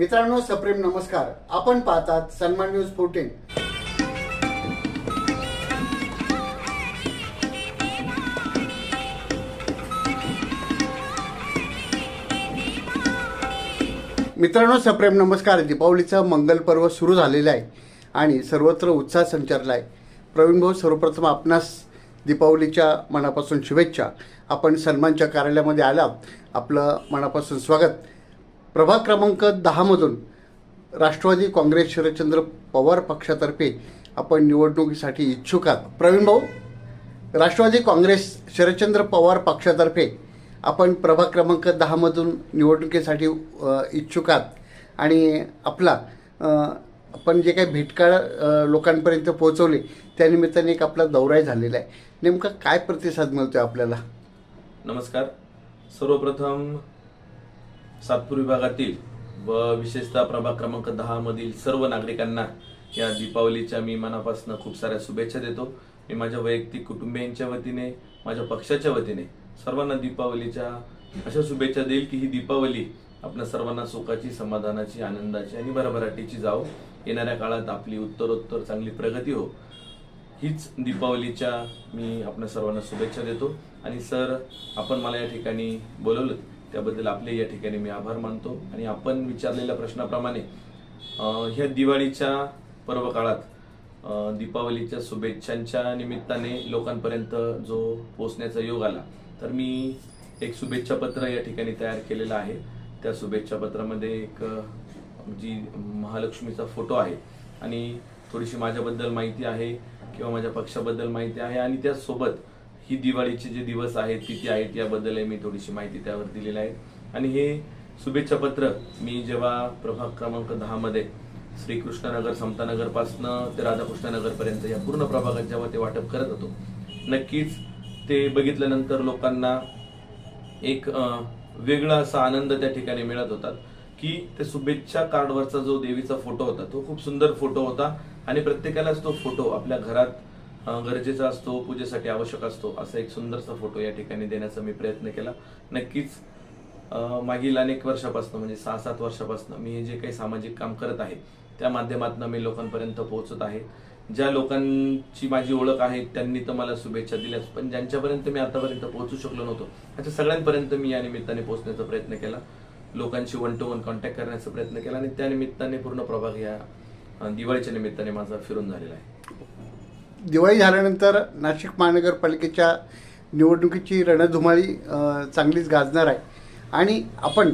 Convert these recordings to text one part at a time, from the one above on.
मित्रांनो सप्रेम नमस्कार. आपण पाहतात सन्मान न्यूज फोर्टीन मित्रांनो सप्रेम नमस्कार. दीपावलीचं मंगल पर्व सुरू झालेलं आहे आणि सर्वत्र उत्साह संचारला आहे प्रवीण भाऊ सर्वप्रथम आपणास दीपावलीच्या मनापासून शुभेच्छा. आपण सन्मानच्या कार्यालयामध्ये आलात. आपलं मनापासून स्वागत. प्रभाग क्रमांक दहामधून राष्ट्रवादी काँग्रेस शरदचंद्र पवार पक्षातर्फे आपण निवडणुकीसाठी इच्छुक आहात. प्रवीण भाऊ राष्ट्रवादी काँग्रेस शरदचंद्र पवार पक्षातर्फे आपण प्रभाग क्रमांक दहामधून निवडणुकीसाठी इच्छुक आहात. आणि आपला आपण जे काही भेटकाळ लोकांपर्यंत पोहोचवले त्यानिमित्ताने एक आपला दौराही झालेला आहे. नेमका काय प्रतिसाद मिळतोय आपल्याला? नमस्कार. सर्वप्रथम सातपूर विभागातील व विशेषतः प्रभाग क्रमांक दहा मधील सर्व नागरिकांना या दीपावलीच्या मी मनापासून खूप साऱ्या शुभेच्छा देतो. मी माझ्या वैयक्तिक कुटुंबियांच्या वतीने माझ्या पक्षाच्या वतीने सर्वांना दीपावलीच्या अशा शुभेच्छा देईल की ही दीपावली आपल्या सर्वांना सुखाची समाधानाची आनंदाची आणि भरभराटीची जाओ येणाऱ्या काळात आपली उत्तरोत्तर चांगली प्रगती हो. हीच दीपावलीच्या मी आपल्या सर्वांना शुभेच्छा देतो. आणि सर आपण मला या ठिकाणी बोलवलं. त्याबद्दल आपले या ठिकाणी मी आभार मानतो. आणि आपण विचारलेल्या प्रश्नाप्रमाणे ह्या दिवाळीच्या पर्व काळात दीपावलीच्या शुभेच्छांच्या निमित्ताने लोकांपर्यंत जो पोचण्याचा योग आला तर मी एक शुभेच्छा पत्र या ठिकाणी तयार केलेलं आहे. त्या शुभेच्छा पत्रामध्ये एक जी महालक्ष्मीचा फोटो आहे आणि थोडीशी माझ्याबद्दल माहिती आहे किंवा माझ्या पक्षाबद्दल माहिती आहे आणि त्यासोबत ही दिवाळीचे जे दिवस आहेत किती आहेत याबद्दल मी थोडीशी माहिती त्यावर दिलेली आहे. आणि हे शुभेच्छा पत्र मी जेव्हा प्रभाग क्रमांक दहा मध्ये श्रीकृष्णनगर समतानगर पासनं ते राधाकृष्णनगर पर्यंत या पूर्ण प्रभागात जेव्हा ते वाटप करत होतो नक्कीच ते बघितल्यानंतर लोकांना एक वेगळा असा आनंद त्या ठिकाणी मिळत होता की ते शुभेच्छा कार्डवरचा जो देवीचा फोटो होता तो खूप सुंदर फोटो होता आणि प्रत्येकालाच तो फोटो आपल्या घरात गरजेचा असतो पूजेसाठी आवश्यक असतो असा एक सुंदरसा फोटो या ठिकाणी देण्याचा मी प्रयत्न केला. नक्कीच मागील अनेक वर्षापासून म्हणजे सहा सात वर्षापासून मी हे जे काही सामाजिक काम करत आहे त्या माध्यमातून मी लोकांपर्यंत पोहोचत आहे. ज्या लोकांची माझी ओळख आहे त्यांनी तर मला शुभेच्छा दिल्याच पण ज्यांच्यापर्यंत मी आतापर्यंत पोहोचू शकलो नव्हतो त्याच्या सगळ्यांपर्यंत मी या निमित्ताने पोहोचण्याचा प्रयत्न केला. लोकांशी वन टू वन कॉन्टॅक्ट करण्याचा प्रयत्न केला आणि त्या निमित्ताने पूर्ण प्रभाग या दिवाळीच्या निमित्ताने माझा फिरून झालेला आहे. दिवाळी झाल्यानंतर नाशिक महानगरपालिकेच्या निवडणुकीची रणधुमाळी चांगलीच गाजणार आहे. आणि आपण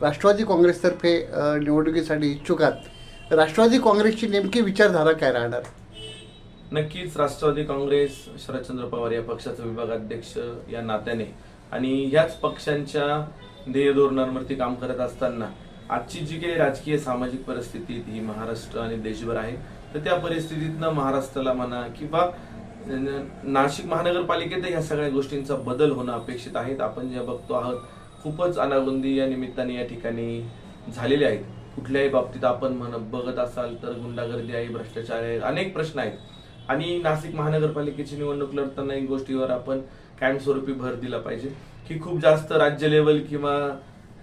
राष्ट्रवादी काँग्रेसतर्फे निवडणुकीसाठी इच्छुक आहात. राष्ट्रवादी काँग्रेसची नेमकी विचारधारा काय राहणार? नक्कीच राष्ट्रवादी काँग्रेस शरदचंद्र पवार या पक्षाचा विभागाध्यक्ष या नात्याने आणि ह्याच पक्षांच्या ध्येय धोरणांवरती काम करत असताना आजची जी काही राजकीय सामाजिक परिस्थिती ही महाराष्ट्र आणि देशभर आहे. तर त्या परिस्थितीतनं महाराष्ट्राला म्हणा किंवा नाशिक महानगरपालिकेत ह्या सगळ्या गोष्टींचा बदल होणं अपेक्षित आहेत. आपण जे बघतो आहोत खूपच अनागोंदी या निमित्ताने या ठिकाणी झालेले आहेत. कुठल्याही बाबतीत आपण म्हण बघत असाल तर गुंडागर्दी आहे भ्रष्टाचार आहे अनेक प्रश्न आहेत. आणि नाशिक महानगरपालिकेची निवडणूक लढताना एक गोष्टीवर आपण कायमस्वरूपी भर दिला पाहिजे की खूप जास्त राज्य लेवल किंवा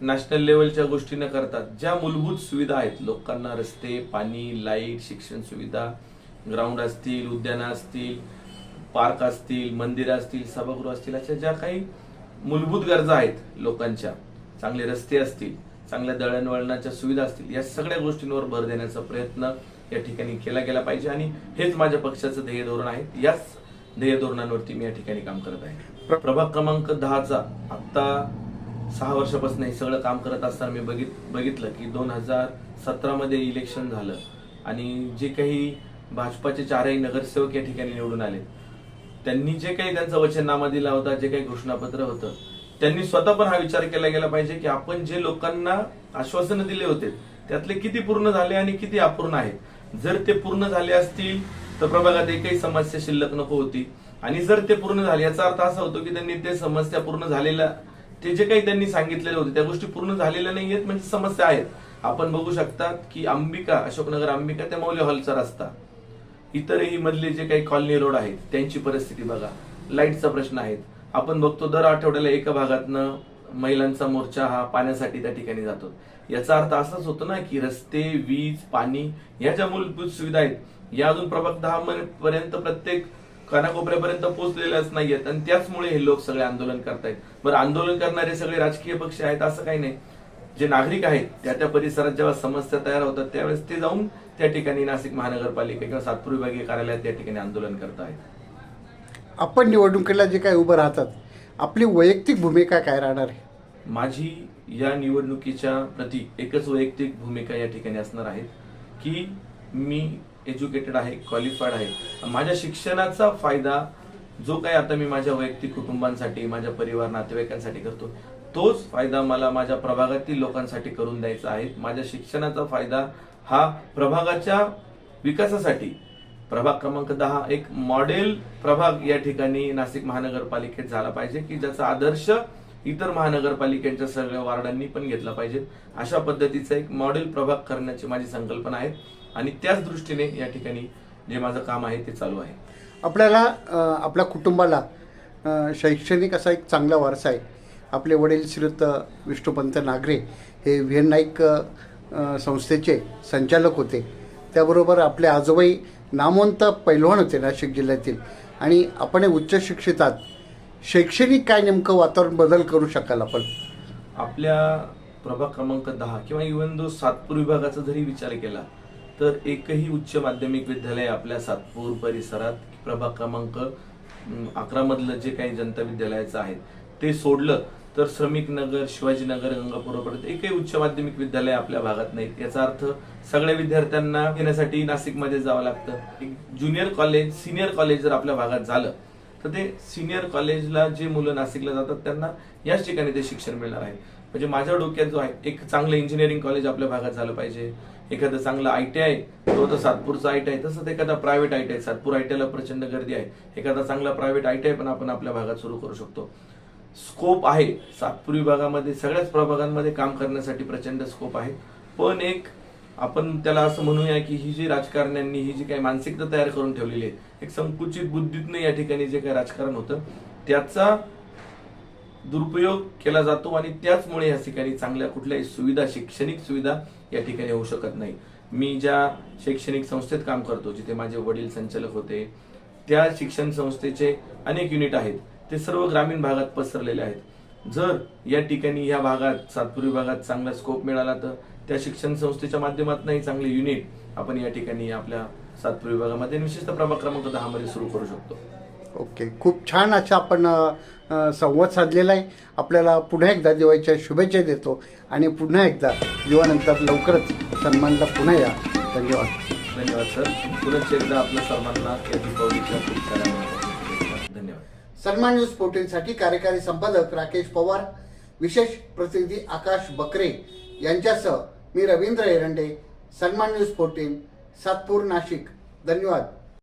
नॅशनल लेवलच्या गोष्टी न करतात. ज्या मूलभूत सुविधा आहेत लोकांना रस्ते पाणी लाइट शिक्षण सुविधा ग्राउंड असतील उद्यानं असतील पार्क असतील मंदिरं असतील सभागृह असतील अशा ज्या काही मूलभूत गरजा आहेत लोकांच्या चांगले रस्ते असतील चांगल्या दळणवळणाच्या सुविधा असतील या सगळ्या गोष्टींवर भर देण्याचा प्रयत्न या ठिकाणी केला गेला पाहिजे आणि हेच माझ्या पक्षाचं ध्येय धोरण आहे. याच ध्येय धोरणांवरती मी या ठिकाणी काम करत आहे. प्र- प्रभाग क्रमांक दहाचा आता सहा वर्षापासून हे सगळं काम करत असताना मी बघित बघितलं की दोन हजार सतरामध्ये इलेक्शन झालं. आणि जे काही भाजपाचे चारही नगरसेवक या ठिकाणी निवडून आले त्यांनी जे काही त्यांचा वचननामा दिला होता जे काही घोषणापत्र होतं त्यांनी स्वतः पण हा विचार केला गेला पाहिजे की आपण जे लोकांना आश्वासनं दिले होते त्यातले किती पूर्ण झाले आणि किती अपूर्ण आहेत. जर ते पूर्ण झाले असतील तर प्रभागात एकही समस्या शिल्लक नको होती. आणि जर ते पूर्ण झाले याचा अर्थ असा होतो की त्यांनी ते समस्या पूर्ण झालेल्या ते जे काही त्यांनी सांगितलेले होते त्या गोष्टी पूर्ण झालेल्या नाही आहेत म्हणजे समस्या आहेत. आपण बघू शकतात की अंबिका अशोकनगर अंबिका त्या मौल्य हॉलचा रस्ता. इतरही मधले जे काही कॉलनी रोड आहेत त्यांची परिस्थिती बघा. लाईटचा प्रश्न आहेत आपण बघतो दर आठवड्याला एका भागातनं महिलांचा मोर्चा हा पाण्यासाठी त्या ठिकाणी जातो. याचा अर्थ असाच होतो ना की रस्ते वीज पाणी या ज्या मूलभूत सुविधा आहेत या अजून प्रभाग दहा पर्यंत प्रत्येक कानाकोपऱ्यापर्यंत पोहोचलेल्याच नाहीयेत. आणि त्याचमुळे हे लोक सगळे आंदोलन करतायत. बरं आंदोलन करणारे सगळे राजकीय पक्ष आहेत असं काही नाही. जे नागरिक आहेत त्या त्या परिसरात जेव्हा समस्या तयार होतात त्यावेळेस ते जाऊन त्या ठिकाणी नाशिक महानगरपालिका किंवा सातपूर विभागीय कार्यालयात त्या ठिकाणी आंदोलन करत आहेत आपण निवडणुकीला जे काही उभं राहतात आपली वैयक्तिक भूमिका काय राहणार आहे? माझी या निवडणुकीच्या प्रती एकच वैयक्तिक भूमिका या ठिकाणी असणार आहे की मी एज्युकेटेड आहे क्वालिफाईड आहे. माझ्या शिक्षणाचा फायदा जो काही आता मी माझ्या वैयक्तिक कुटुंबांसाठी माझ्या परिवार नातेवाईकांसाठी करतो तोच फायदा मला माझ्या प्रभागातील लोकांसाठी करून द्यायचा आहे. माझ्या शिक्षणाचा फायदा हा प्रभागाच्या विकासासाठी. प्रभाग क्रमांक दहा एक मॉडेल प्रभाग या ठिकाणी नाशिक महानगरपालिकेत झाला पाहिजे की ज्याचा आदर्श इतर महानगरपालिकेच्या सगळ्या वार्डांनी पण घेतला पाहिजे. अशा पद्धतीचा एक मॉडेल प्रभाग करण्याची माझी संकल्पना आहे. आणि त्याच दृष्टीने या ठिकाणी जे माझं काम आहे ते चालू आहे. आपल्याला आपल्या कुटुंबाला शैक्षणिक असा एक चांगला वारसा आहे. आपले वडील श्रीयुत विष्णुपंत नागरे हे व्ही एन नाईक संस्थेचे संचालक होते. त्याबरोबर आपले आजोबाई नामवंत पैलवान होते नाशिक जिल्ह्यातील. आणि आपण उच्च शिक्षित आहात शैक्षणिक काय नेमकं वातावरण बदल करू शकाल आपण? आपल्या प्रभाग क्रमांक दहा किंवा इव्हन दो सातपूर विभागाचा जरी विचार केला तर एकही उच्च माध्यमिक विद्यालय आपल्या सातपूर परिसरात प्रभाग क्रमांक अकरा मधलं जे काही जनता विद्यालयाचं आहे ते सोडलं तर श्रमिक नगर शिवाजीनगर गंगापूरपर्यंत एकही उच्च माध्यमिक विद्यालय आपल्या भागात नाहीत. याचा अर्थ सगळ्या विद्यार्थ्यांना घेण्यासाठी नाशिकमध्ये जावं लागतं. ज्युनियर कॉलेज सिनियर कॉलेज जर आपल्या भागात झालं तर ते सिनियर कॉलेजला जे मुलं नाशिकला जातात त्यांना याच ठिकाणी ते शिक्षण मिळणार आहे. म्हणजे माझ्या डोक्यात जो आहे एक चांगलं इंजिनिअरिंग कॉलेज आपल्या भागात झालं पाहिजे. एखादं चांगलं आय टी आय तो तर सातपूरचा आय टी आय तसंच एखादा private I T I Satpur I T आयला प्रचंड गर्दी आहे. एखादा चांगला प्रायव्हेट आय टी आय पण आपण आपल्या भागात सुरू करू शकतो. स्कोप आहे. सातपूर विभागामध्ये सगळ्याच प्रभागांमध्ये काम करण्यासाठी प्रचंड स्कोप आहे. पण एक आपण त्याला असं म्हणूया की ही जी राजकारण्यांनी ही जी काही मानसिकता तयार करून ठेवलेली आहे एक संकुचित बुद्धीतनं या ठिकाणी जे काही राजकारण होतं त्याचा दुरुपयोग केला जातो आणि त्याचमुळे या ठिकाणी चांगल्या कुठल्याही सुविधा शैक्षणिक सुविधा या ठिकाणी होऊ शकत नाही. मी ज्या शैक्षणिक संस्थेत काम करतो जिथे माझे वडील संचालक होते त्या शिक्षण संस्थेचे अनेक युनिट आहेत. ते सर्व ग्रामीण भागात पसरलेले आहेत. जर या ठिकाणी या भागात सातपुरी विभागात चांगला स्कोप मिळाला तर त्या शिक्षण संस्थेच्या माध्यमातूनही चांगले युनिट आपण या ठिकाणी आपल्या सातपुरी विभागामध्ये विशेषतः प्रभाग क्रमांक दहा मध्ये सुरू करू शकतो. ओके. खूप छान असा आपण संवाद साधलेला आहे. आपल्याला पुन्हा एकदा दिवाळीच्या शुभेच्छा देतो आणि पुन्हा एकदा दिवानंतर लवकरच सन्मानला पुन्हा या. धन्यवाद. धन्यवाद सर. पुनश्च एकदा आपल्या सर्वांना या दीपावलीच्या खूप साऱ्या शुभेच्छा. धन्यवाद. सन्मान न्यूज फोर्टीनसाठी कार्यकारी संपादक राकेश पवार विशेष प्रतिनिधी आकाश बकरे यांच्यासह मी रवींद्र एरंडे सन्मान न्यूज फोर्टीन सातपूर नाशिक. धन्यवाद.